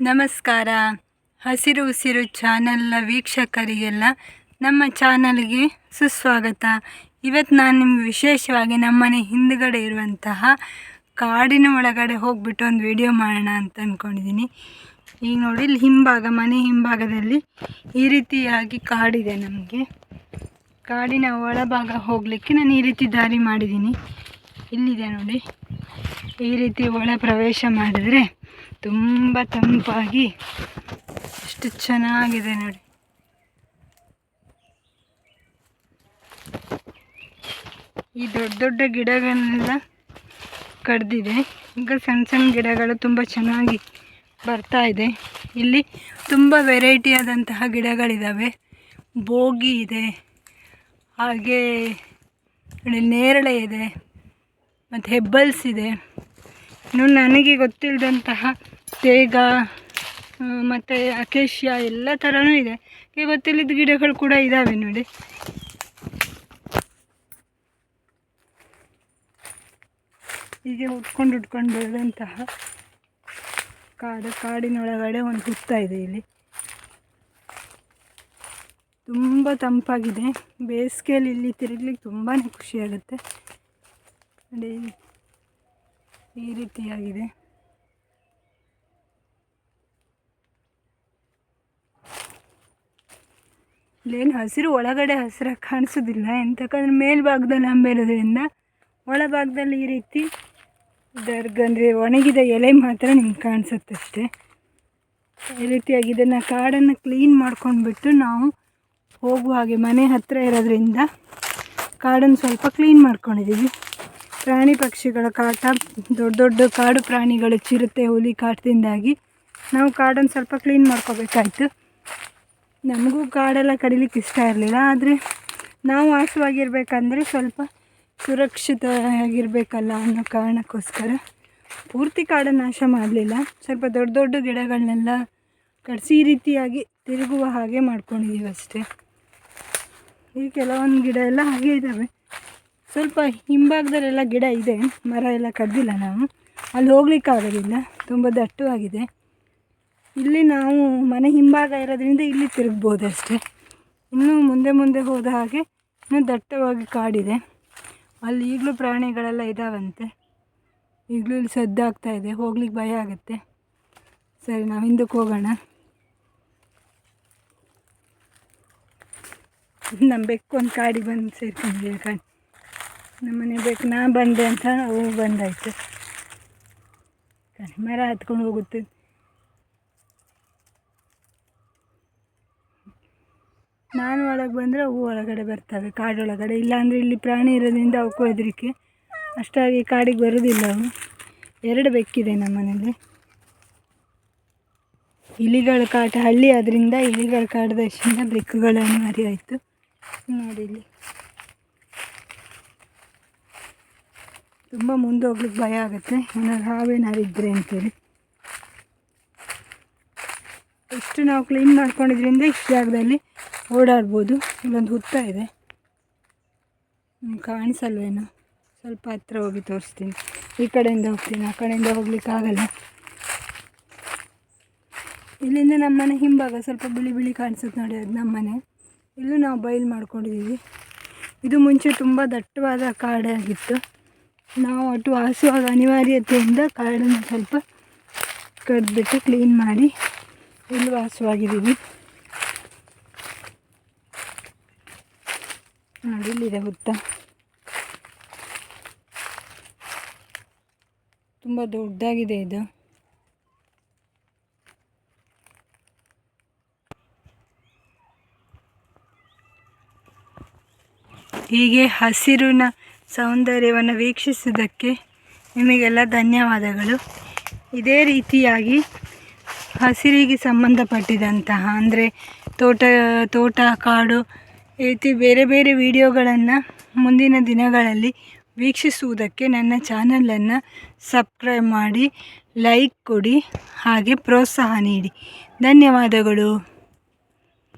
ನಮಸ್ಕಾರ. ಹಸಿರು ಉಸಿರು ಚಾನಲ್ನ ವೀಕ್ಷಕರಿಗೆಲ್ಲ ನಮ್ಮ ಚಾನಲ್ಗೆ ಸುಸ್ವಾಗತ. ಇವತ್ತು ನಾನು ನಿಮ್ಗೆ ವಿಶೇಷವಾಗಿ ನಮ್ಮನೆ ಹಿಂದುಗಡೆ ಇರುವಂತಹ ಕಾಡಿನ ಒಳಗಡೆ ಹೋಗ್ಬಿಟ್ಟು ಒಂದು ವಿಡಿಯೋ ಮಾಡೋಣ ಅಂತ ಅಂದ್ಕೊಂಡಿದ್ದೀನಿ ಈಗ ನೋಡಿ, ಇಲ್ಲಿ ಹಿಂಭಾಗ, ಮನೆ ಹಿಂಭಾಗದಲ್ಲಿ ಈ ರೀತಿಯಾಗಿ ಕಾಡಿದೆ ನಮಗೆ. ಕಾಡಿನ ಒಳಭಾಗ ಹೋಗಲಿಕ್ಕೆ ನಾನು ಈ ರೀತಿ ದಾರಿ ಮಾಡಿದ್ದೀನಿ ಇಲ್ಲಿದೆ ನೋಡಿ. ಈ ರೀತಿ ಒಳ ಪ್ರವೇಶ ಮಾಡಿದರೆ ತುಂಬ ತಂಪಾಗಿ ಎಷ್ಟು ಚೆನ್ನಾಗಿದೆ ನೋಡಿ. ಈ ದೊಡ್ಡ ದೊಡ್ಡ ಗಿಡಗಳನ್ನೆಲ್ಲ ಕಡ್ದಿದೆ. ಈಗ ಸಣ್ಣ ಸಣ್ಣ ಗಿಡಗಳು ತುಂಬ ಚೆನ್ನಾಗಿ ಬರ್ತಾ ಇದೆ. ಇಲ್ಲಿ ತುಂಬ ವೆರೈಟಿ ಆದಂತಹ ಗಿಡಗಳಿದ್ದಾವೆ ಬೋಗಿ ಇದೆ. ಹಾಗೆ ನೇರಳೆ ಇದೆ. ಮತ್ತು ಹೆಬ್ಬಲ್ಸ್ ಇದೆ. ಇನ್ನು ನನಗೆ ಗೊತ್ತಿಲ್ಲದಂತಹ ತೇಗ ಮತ್ತು ಅಕೇಶ್ಯಾ ಎಲ್ಲ ಥರನೂ ಇದೆ. ಈಗ ಗೊತ್ತಿಲ್ಲದ ಗಿಡಗಳು ಕೂಡ ಇದ್ದಾವೆ ನೋಡಿ. ಹೀಗೆ ಉಟ್ಕೊಂಡು ಉಟ್ಕೊಂಡು ಬೆಳೆದಂತಹ ಕಾಡು, ಕಾಡಿನೊಳಗಡೆ ಒಂದು ಹುತ್ತ ಇದೆ ಇಲ್ಲಿ. ತುಂಬ ತಂಪಾಗಿದೆ. ಬೇಸಿಗೆಯಲ್ಲಿ ಇಲ್ಲಿ ತಿರುಗ್ಲಿಕ್ಕೆ ತುಂಬಾ ಖುಷಿಯಾಗುತ್ತೆ. ನೋಡಿ, ಈ ರೀತಿಯಾಗಿದೆ. ಇಲ್ಲೇನು ಹಸಿರು ಒಳಗಡೆ ಹಸಿರಾಗಿ ಕಾಣಿಸೋದಿಲ್ಲ. ಎಂತಕ್ಕಂದ್ರೆ ಮೇಲ್ಭಾಗದಲ್ಲಿ ಹಂಬಿರೋದ್ರಿಂದ ಒಳಭಾಗದಲ್ಲಿ ಈ ರೀತಿ ದರ್ಗ ಅಂದರೆ ಒಣಗಿದ ಎಲೆ ಮಾತ್ರ ನಿಮ್ಗೆ ಕಾಣಿಸುತ್ತೆ ಅಷ್ಟೇ ಈ ರೀತಿಯಾಗಿ ಇದನ್ನು ಕಾಡನ್ನು ಕ್ಲೀನ್ ಮಾಡ್ಕೊಂಡ್ಬಿಟ್ಟು ನಾವು ಹೋಗುವ ಹಾಗೆ ಮನೆ ಹತ್ತಿರ ಇರೋದ್ರಿಂದ ಕಾಡನ್ನು ಸ್ವಲ್ಪ ಕ್ಲೀನ್ ಮಾಡ್ಕೊಂಡಿದ್ದೀವಿ. ಪ್ರಾಣಿ ಪಕ್ಷಿಗಳ ಕಾಟ, ದೊಡ್ಡ ದೊಡ್ಡ ಕಾಡು ಪ್ರಾಣಿಗಳು ಚಿರುತ್ತೆ ಹುಲಿ ಕಾಟದಿಂದಾಗಿ ನಾವು ಕಾಡನ್ನು ಸ್ವಲ್ಪ ಕ್ಲೀನ್ ಮಾಡ್ಕೋಬೇಕಾಯ್ತು. ನಮಗೂ ಕಾಡೆಲ್ಲ ಕಡಿಲಿಕ್ಕೆ ಇಷ್ಟ ಇರಲಿಲ್ಲ, ಆದರೆ ನಾವು ವಾಸವಾಗಿರ್ಬೇಕಂದ್ರೆ ಸ್ವಲ್ಪ ಸುರಕ್ಷಿತವಾಗಿರಬೇಕಲ್ಲ ಅನ್ನೋ ಕಾರಣಕ್ಕೋಸ್ಕರ ಪೂರ್ತಿ ಕಾಡನ್ನು ನಾಶ ಮಾಡಲಿಲ್ಲ. ಸ್ವಲ್ಪ ದೊಡ್ಡ ದೊಡ್ಡ ಗಿಡಗಳನ್ನೆಲ್ಲ ಕಡಿಸಿ ರೀತಿಯಾಗಿ ತಿರುಗುವ ಹಾಗೆ ಮಾಡ್ಕೊಂಡಿದ್ದೀವಿ ಅಷ್ಟೇ. ಈ ಕೆಲವೊಂದು ಗಿಡ ಎಲ್ಲ ಹಾಗೆ ಇದ್ದಾವೆ ಸ್ವಲ್ಪ ಹಿಂಭಾಗದಲ್ಲೆಲ್ಲ ಗಿಡ ಇದೆ, ಮರ ಎಲ್ಲ ಕಡ್ದಿಲ್ಲ ನಾವು. ಅಲ್ಲಿ ಹೋಗ್ಲಿಕ್ಕೆ ಆಗೋದಿಲ್ಲ, ತುಂಬ ದಟ್ಟವಾಗಿದೆ. ಇಲ್ಲಿ ನಾವು ಮನೆ ಹಿಂಭಾಗ ಇರೋದ್ರಿಂದ ಇಲ್ಲಿ ತಿರುಗ್ಬೋದು ಅಷ್ಟೇ. ಇನ್ನೂ ಮುಂದೆ ಮುಂದೆ ಹೋದ ಹಾಗೆ ಇನ್ನೂ ದಟ್ಟವಾಗಿ ಕಾಡಿದೆ. ಅಲ್ಲಿ ಈಗಲೂ ಪ್ರಾಣಿಗಳೆಲ್ಲ ಇದ್ದಾವಂತೆ ಈಗಲೂ ಇಲ್ಲಿ ಸದ್ದಾಗ್ತಾ ಇದೆ. ಹೋಗ್ಲಿಕ್ಕೆ ಭಯ ಆಗುತ್ತೆ. ಸರಿ, ನಾವು ಹಿಂದಕ್ಕೆ ಹೋಗೋಣ. ನಮ್ಮ ಬೆಕ್ಕು ಒಂದು ಕಾಡಿಗೆ ಬಂದು ಸೇರ್ಕೊಂಡಿದ್ದೀವಿ ಕಾಣಿ. ನಮ್ಮನೆ ಬೆಕ್ಕು ನಾ ಬಂದೆ ಅಂತ ಅವು ಬಂದಾಯ್ತು. ಮರ ಹತ್ಕೊಂಡು ಹೋಗುತ್ತೆ. ನಾನು ಒಳಗೆ ಬಂದರೆ ಅವು ಒಳಗಡೆ ಬರ್ತವೆ, ಕಾಡೊಳಗಡೆ. ಇಲ್ಲಾಂದರೆ ಇಲ್ಲಿ ಪ್ರಾಣಿ ಇರೋದ್ರಿಂದ ಅವಕ್ಕೂ ಹೆದರಿಕೆ. ಅಷ್ಟಾಗಿ ಕಾಡಿಗೆ ಬರೋದಿಲ್ಲ ಅವು ಎರಡು ಬೆಕ್ಕಿದೆ ನಮ್ಮ ಮನೇಲಿ ಇಲಿಗಳ ಕಾಟ, ಹಳ್ಳಿ ಆದ್ದರಿಂದ ಇಲಿಗಳ ಕಾಟದಷ್ಟಿಂದ ಬೆಕ್ಕುಗಳ ಅನಿವಾರ್ಯ ನೋಡಿ ಇಲ್ಲಿ. ತುಂಬ ಮುಂದೆ ಹೋಗ್ಲಿಕ್ಕೆ ಭಯ ಆಗುತ್ತೆ. ಏನಾದ್ರು ಹಾವೇನಾರು ಇದ್ದರೆ ಅಂತೇಳಿ. ಎಷ್ಟು ನಾವು ಕ್ಲೀನ್ ಮಾಡ್ಕೊಂಡಿದ್ರಿಂದ ಇಷ್ಟು ಜಾಗದಲ್ಲಿ ಓಡಾಡ್ಬೋದು. ಇಲ್ಲೊಂದು ಹುತ್ತ ಇದೆ. ಕಾಣಿಸಲ್ವೇನೋ? ಸ್ವಲ್ಪ ಹತ್ರ ಹೋಗಿ ತೋರಿಸ್ತೀನಿ. ಈ ಕಡೆಯಿಂದ ಹೋಗ್ತೀನಿ, ಆ ಕಡೆಯಿಂದ ಹೋಗ್ಲಿಕ್ಕಾಗಲ್ಲ ಇಲ್ಲಿಂದ ನಮ್ಮ ಮನೆ ಹಿಂಭಾಗ ಸ್ವಲ್ಪ ಬಿಳಿ ಬಿಳಿ ಕಾಣಿಸುತ್ತೆ ನೋಡಿ ಅದು ನಮ್ಮ ಮನೆ ಇಲ್ಲೂ ನಾವು ಬಯಲು ಮಾಡ್ಕೊಂಡಿದ್ದೀವಿ. ಇದು ಮುಂಚೆ ತುಂಬ ದಟ್ಟವಾದ ಕಾಡಾಗಿತ್ತು ನಾವು ಒಟ್ಟು ವಾಸುವಾಗ ಅನಿವಾರ್ಯತೆಯಿಂದ ಕಾಡನ್ನು ಸ್ವಲ್ಪ ಕಡ್ದುಬಿಟ್ಟು ಕ್ಲೀನ್ ಮಾಡಿ, ಇಲ್ಲಿ ವಾಸವಾಗಿದ್ದೀವಿ ನೋಡಿ, ಇಲ್ಲಿದೆ ಹುತ್ತ ತುಂಬ ದೊಡ್ಡದಾಗಿದೆ ಇದು. ಹೀಗೆ ಹಸಿರಿನ ಸೌಂದರ್ಯವನ್ನು ವೀಕ್ಷಿಸುವುದಕ್ಕೆ ನಿಮಗೆಲ್ಲ ಧನ್ಯವಾದಗಳು. ಇದೇ ರೀತಿಯಾಗಿ ಹಸಿರಿಗೆ ಸಂಬಂಧಪಟ್ಟಿದಂತಹ, ಅಂದರೆ ತೋಟ ತೋಟ ಕಾಡು ಈ ರೀತಿ ಬೇರೆ ಬೇರೆ ವಿಡಿಯೋಗಳನ್ನು ಮುಂದಿನ ದಿನಗಳಲ್ಲಿ ವೀಕ್ಷಿಸುವುದಕ್ಕೆ ನನ್ನ ಚಾನಲನ್ನು ಸಬ್ಸ್ಕ್ರೈಬ್ ಮಾಡಿ, ಲೈಕ್ ಕೊಡಿ ಹಾಗೆ ಪ್ರೋತ್ಸಾಹ ನೀಡಿ. ಧನ್ಯವಾದಗಳು.